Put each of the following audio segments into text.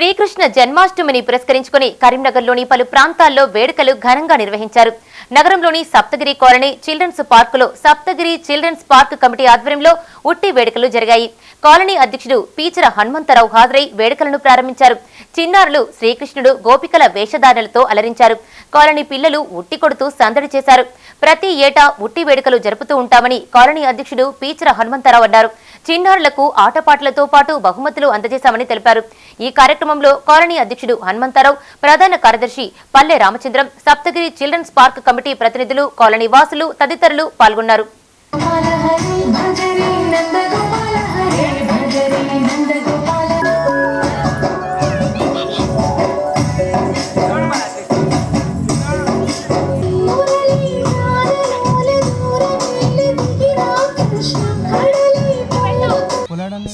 శ్రీకృష్ణ జన్మాష్టమిని పురస్కరించుకుని కరీంనగర్లోని పలు ప్రాంతాల్లో వేడుకలు ఘనంగా నిర్వహించారు. నగరంలోని సప్తగిరి కాలనీ చిల్డ్రన్స్ పార్కులో సప్తగిరి చిల్డ్రన్స్ పార్క్ కమిటీ ఆధ్వర్యంలో ఉట్టి వేడుకలు జరిగాయి. కాలనీ అధ్యక్షుడు పీచర హనుమంతరావు హాజరై వేడుకలను ప్రారంభించారు. చిన్నారులు శ్రీకృష్ణుడు గోపికల వేషధారణలతో అలరించారు. కాలనీ పిల్లలు ఉట్టి కొడుతూ సందడి చేశారు. ప్రతి ఏటా ఉట్టి వేడుకలు జరుపుతూ ఉంటామని కాలనీ అధ్యక్షుడు పీచర హనుమంతరావు అన్నారు. చిన్నారులకు ఆటపాటలతో పాటు బహుమతులు అందజేశామని తెలిపారు. ఈ కార్యక్రమంలో కాలనీ అధ్యక్షుడు హనుమంతారావు ప్రధాన కార్యదర్శి Palle Ramachandram Saptagiri children's park committee ప్రతినిధులు కాలనీ వాసులు తదితరులు పాల్గొన్నారు.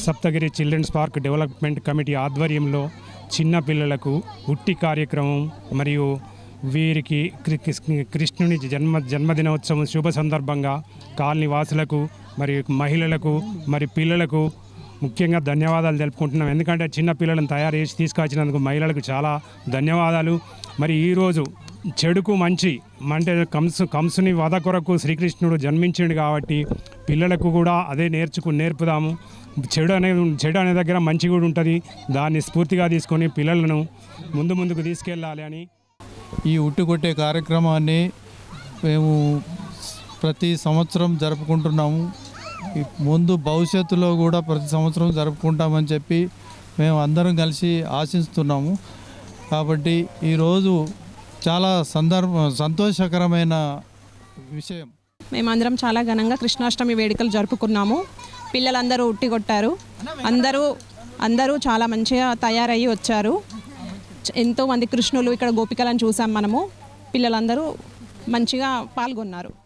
Saptagiri children's park development committee ఆధ్వర్యంలో చిన్నపిల్లలకు ఉట్టి కార్యక్రమం మరియు వీరికి కృష్ణుని జన్మ జన్మదినోత్సవం శుభ సందర్భంగా కాలనీ వాసులకు మరియు మహిళలకు మరి పిల్లలకు ముఖ్యంగా ధన్యవాదాలు తెలుపుకుంటున్నాం. ఎందుకంటే చిన్న పిల్లలను తయారు చేసి తీసుకొచ్చినందుకు మహిళలకు చాలా ధన్యవాదాలు. మరి ఈరోజు చెడుకు మంచి అంటే కంసు కంసుని వధ కొరకు శ్రీకృష్ణుడు జన్మించిండు కాబట్టి పిల్లలకు కూడా అదే నేర్చుకు నేర్పుదాము. చెడు అనేది చెడు అనే దగ్గర మంచి కూడా ఉంటుంది. దాన్ని స్ఫూర్తిగా తీసుకొని పిల్లలను ముందు ముందుకు తీసుకెళ్ళాలి అని. ఈ ఉట్టుకొట్టే కార్యక్రమాన్ని మేము ప్రతి సంవత్సరం జరుపుకుంటున్నాము. ముందు భవిష్యత్తులో కూడా ప్రతి సంవత్సరం జరుపుకుంటామని చెప్పి మేము అందరం కలిసి ఆశిస్తున్నాము. కాబట్టి ఈరోజు చాలా సందర్భ సంతోషకరమైన విషయం. మేమందరం చాలా ఘనంగా కృష్ణాష్టమి వేడుకలు జరుపుకున్నాము. పిల్లలందరూ ఉట్టి కొట్టారు. అందరూ అందరూ చాలా మంచిగా తయారయ్యి వచ్చారు. చ- ఎంతో మంది కృష్ణులు ఇక్కడ గోపికలను చూసాం మనము. పిల్లలందరూ మంచిగా పాల్గొన్నారు.